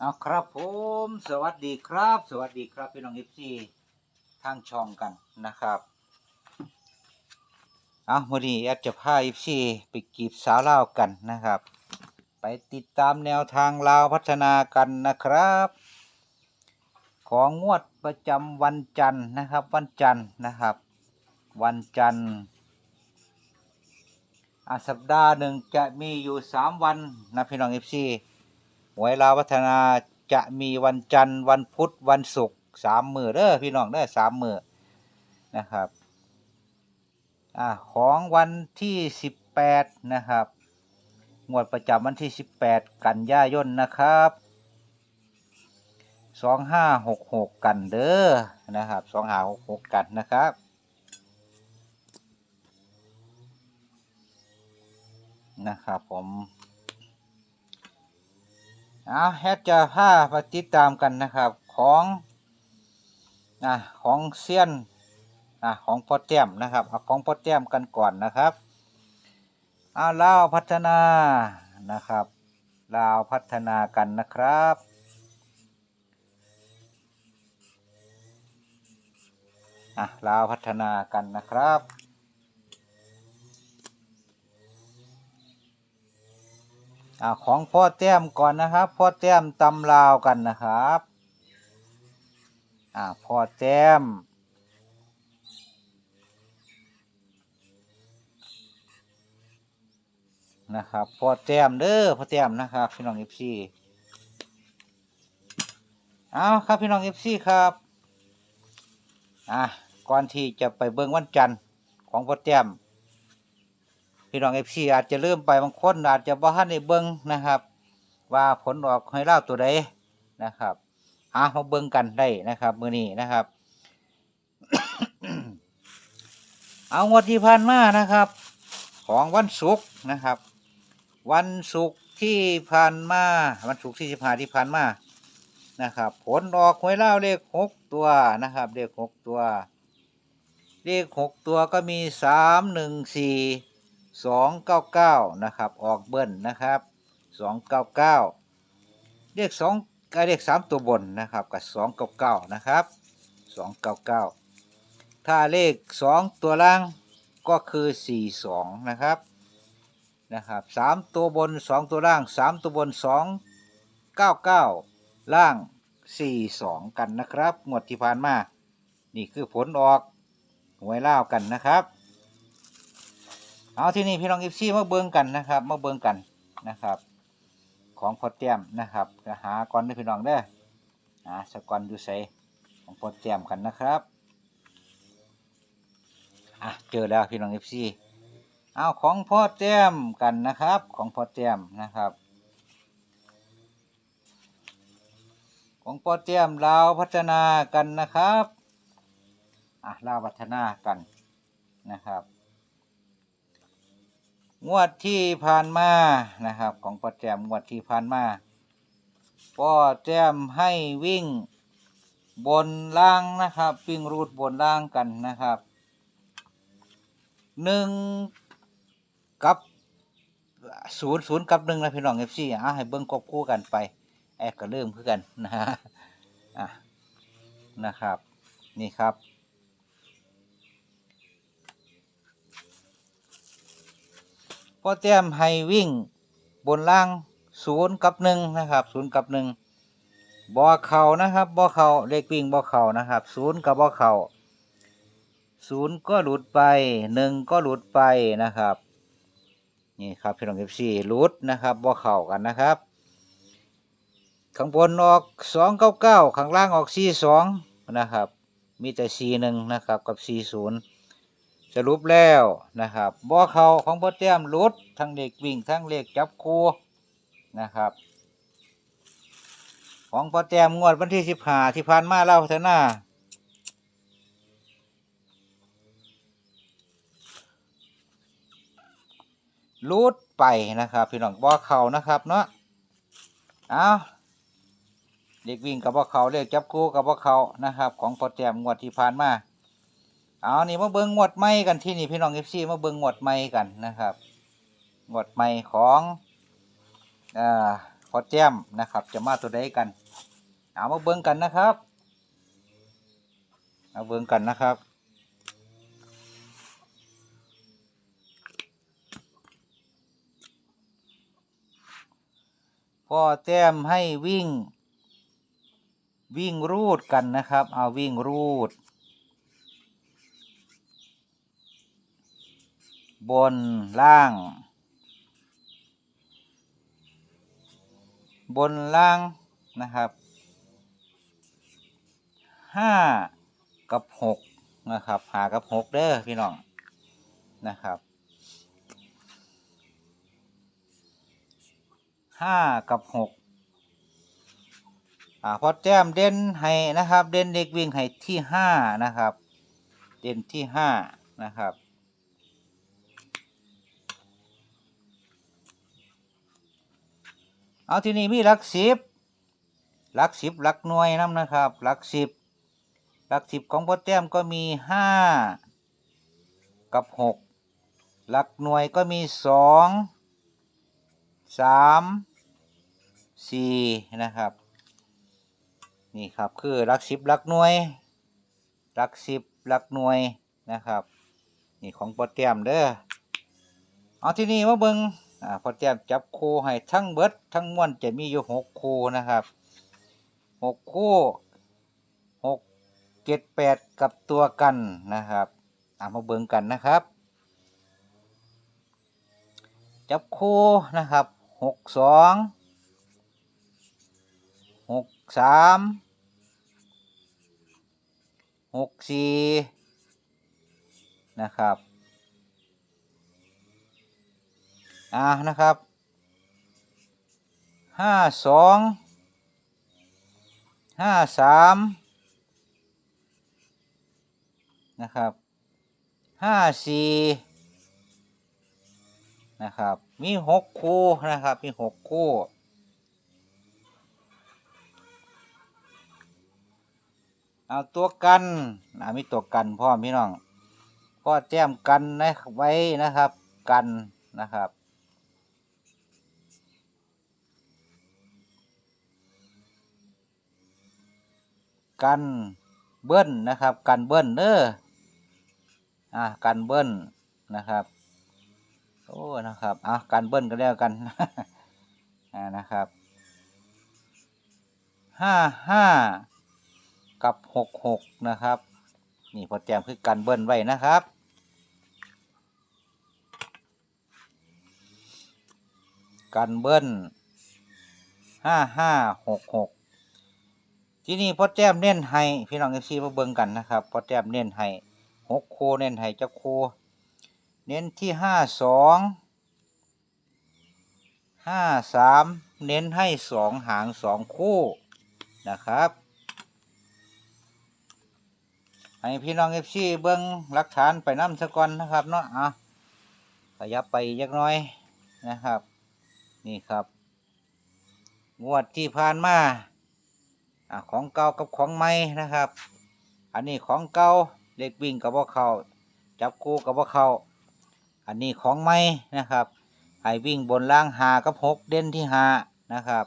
เอาครับผมสวัสดีครับ สวัสดีครับพี่น้องเอฟซีทางช่องกันนะครับเอาวันนี้แอดจะพาเอฟซีไปกีบสาวลากันนะครับ ไปติดตามแนวทางลาวพัฒนากันนะครับ ของงวดประจำวันจันทร์นะครับ วันจันทร์นะครับ วันจันทร์อะสัปดาห์หนึ่งจะมีอยู่สามวันนะพี่น้องเอฟซี หวยลาวพัฒนาจะมีวันจันทร์วันพุธวันศุกร์สามมือเด้อพี่น้องเด้อสามมือนะครับอ่าของวันที่สิบแปดนะครับงวดประจำวันที่สิบแปดกันยายนนะครับสองห้าหกหกกันเด้อนะครับสองห้าหกหกกันนะครับนะครับผม เอาแฮดจะพาไปติดตามกันนะครับของอะของเซียนอะของพอแต้มนะครับเอาของพอแต้มกันก่อนนะครับเอาลาวพัฒนานะครับลาวพัฒนากันนะครับอะลาวพัฒนากันนะครับ อ่าของพ่อแต้มก่อนนะครับพ่อแต้มตำลาวกันนะครับอ่าพ่อแต้มนะครับพ่อแต้มเด้อพ่อแต้มนะครับพี่น้องเอฟซีเอาครับพี่น้องเอฟซีครับอะก่อนที่จะไปเบิ่งวันจันทร์ของพ่อแต้ม พี่น้องเอฟซีอาจจะเริ่มไปบางคนอาจจะบ่ทันได้เบิ่งนะครับ ว่าผลออกให้เล่าตัวใดนะครับหามาเบิ่งกันได้นะครับมื้อนี้นะครับ เอางวดที่ผ่านมานะครับ ของวันศุกร์นะครับ วันศุกร์ที่ผ่านมาวันศุกร์ที่สิบห้าที่ผ่านมานะครับ ผลออกหวยเล่าเลขหกตัวนะครับ เลขหกตัว เลขหกตัวก็มีสามหนึ่งสี่ สองเก้าเก้านะครับ ออกเบิ้ลนะครับสองเก้าเก้าเลขสองกับเลขสามตัวบนนะครับกับสองเก้าเก้านะครับสองเก้าเก้าถ้าเลขสองตัวล่างก็คือสี่สองนะครับนะครับสามตัวบนสองตัวล่างสามตัวบนสองเก้าเก้าล่างสี่สองกันนะครับ งวดที่ผ่านมา นี่คือผลออกหวยเล่ากันนะครับ เอาที่นี่พี่น้องอิฟซี่มาเบิ่งกันนะครับ มาเบิ่งกันนะครับ ของพอแต้มนะครับจะหาก่อนด้อพี่น้องเด้อหาสกอนอยู่ใสของพอแต้มกันนะครับอะเจอแล้วพี่น้องอิฟซี่เอาของพอแต้มกันนะครับ ของพอแต้มนะครับ ของพอแต้มลาวพัฒนากันนะครับอะลาวพัฒนากันนะครับ งวดที่ผ่านมานะครับ ของป้าแจมงวดที่ผ่านมาป้าแจมให้วิ่งบนล่างนะครับ วิ่งรูดบนล่างกันนะครับหนึ่งกับศูนย์ศูนย์กับหนึ่งนะพี่น้องเอฟซีอะให้เบิ้งกบคู่กันไปแอกก็เริ่มคือกันนะฮะอะนะครับ นี่ครับ พ่อแต้มให้วิ่งบนล่างศูนย์กับหนึ่งนะครับศูนย์กับหนึ่งบ่อเข่านะครับบ่อเข่าเลขวิ่งบ่อเข่านะครับศูนย์กับบ่อเข่าศูนย์ก็หลุดไปหนึ่งก็หลุดไปนะครับนี่ครับพี่น้องเอฟซีหลุดนะครับบ่อเข่ากันนะครับข้างบนออกสองเก้าเก้าข้างล่างออกสี่สองนะครับ มีแต่สี่หนึ่งนะครับกับสี่ศูนย์ สรุปแล้วนะครับบ่อเขาของพ่อแต้มหลุดทั้งเด็กวิ่งทั้งเลขจับคู่นะครับ ของพ่อแต้มงวดวันที่สิบห้าที่ผ่านมาเล่าพัฒนาหลุดไปนะครับ พี่น้องบ่อเขานะครับเนาะเอาเด็กวิ่งกับบ่อเขาเลขจับคู่กับบ่อเขานะครับ ของพ่อแต้มงวดที่ผ่านมา เอานี่มาเบิ่งงวดใหม่กันที่นี่พี่น้องเอฟซีมาเบิ่งงวดใหม่กันนะครับงวดใหม่ของอ่าพอแจ้มนะครับ จะมาตัวใดกันเอามาเบิ่งกันนะครับเอาเบิ่งกันนะครับพ่อแต้มให้วิ่ง วิ่งรูดกันนะครับ เอาวิ่งรูด บนล่าง บนล่างนะครับห้ากับหกนะครับหากับหกเด้อพี่น้องนะครับห้ากับหกอ่าพอแจ้มเด่นให้นะครับ เด่นเด็กวิ่งให้ที่ห้านะครับ เด่นที่ห้านะครับ เอาที่นี่มีหลักสิบหลักสิบหลักหน่วยน้ำนะครับหลักสิบหลักสิบของโปรแต้มก็มีห้ากับหกหลักหน่วยก็มีสองสามสี่นะครับ นี่ครับคือหลักสิบหลักหน่วยหลักสิบหลักหน่วยนะครับ นี่ของโปรแต้มเด้อเอาที่นี่มาเบิง อ่าพอแต้มจับคู่ให้ทั้งเบิดทั้งมวลจะมีอยู่หกคู่นะครับหกคู่หกเจ็ดแปดกับตัวกันนะครับเอามาเบิ่งกันนะครับ จับคู่นะครับหกสองหกสามหกสี่นะครับ อ่านะครับห้าสองห้าสามนะครับห้าสี่นะครับ มีหกคู่นะครับ มีหกคู่เอาตัวกันนะมีตัวกันพ่อพี่น้องพ่อแจ้มกันนะไว้นะครับ กันนะครับ กันเบิ้ลนะครับ กันเบิ้ลเด้ออ่ากันเบิ้ลนะครับโอ้นะครับอะกันเบิ้ลก็แล้วกันอ่านะครับห้าห้ากับหกหกนะครับ นี่พอแจมคือกันเบิ้ลไว้นะครับกันเบิ้ลห้าห้าหกหก ที่นี่พ่อแต้มเน้นให้พี่น้องเอฟซีมาเบิ่งกันนะครับพ่อแต้มเน้นให้หกคู่เน้นให้เจ้าคู่เน้นที่ห้าสองห้าสามเน้นให้สองหางสองคู่นะครับให้พี่น้องเอฟซีเบิ่งหลักฐานไปน้ำสะก่อนนะครับเนาะอะขยับไปยักหน้อยนะครับ นี่ครับ งวดที่ผ่านมา อะของเก่ากับของใหม่นะครับ อันนี้ของเก่าเล็กวิ่งกับว่าเขาจับคู่กับว่าเขาอันนี้ของใหม่นะครับให้วิ่งบนล่างหากับหกเด่นที่หานะครับ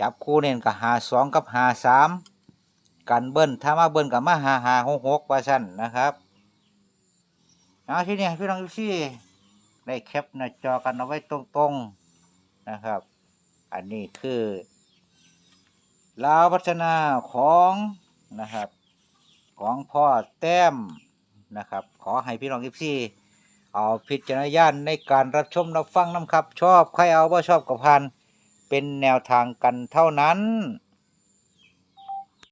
จับคู่เน้นกับหาสองกับหาสามกันเบิ้ลถ้ามาเบิ้ลกับมาหาหาหกหกว่าสั้นนะครับเอาที่นี่พี่น้องทุกที่ได้แคปหน้าจอกันเอาไว้ตรงๆนะครับ อันนี้คือ ลาวพัฒนาของนะครับของพ่อแต้มนะครับ ขอให้พี่น้องกิฟซี่เอาพิจารณญาณในการรับชมรับฟังน้ำครับ ชอบใครเอาว่าชอบกับพันเป็นแนวทางกันเท่านั้น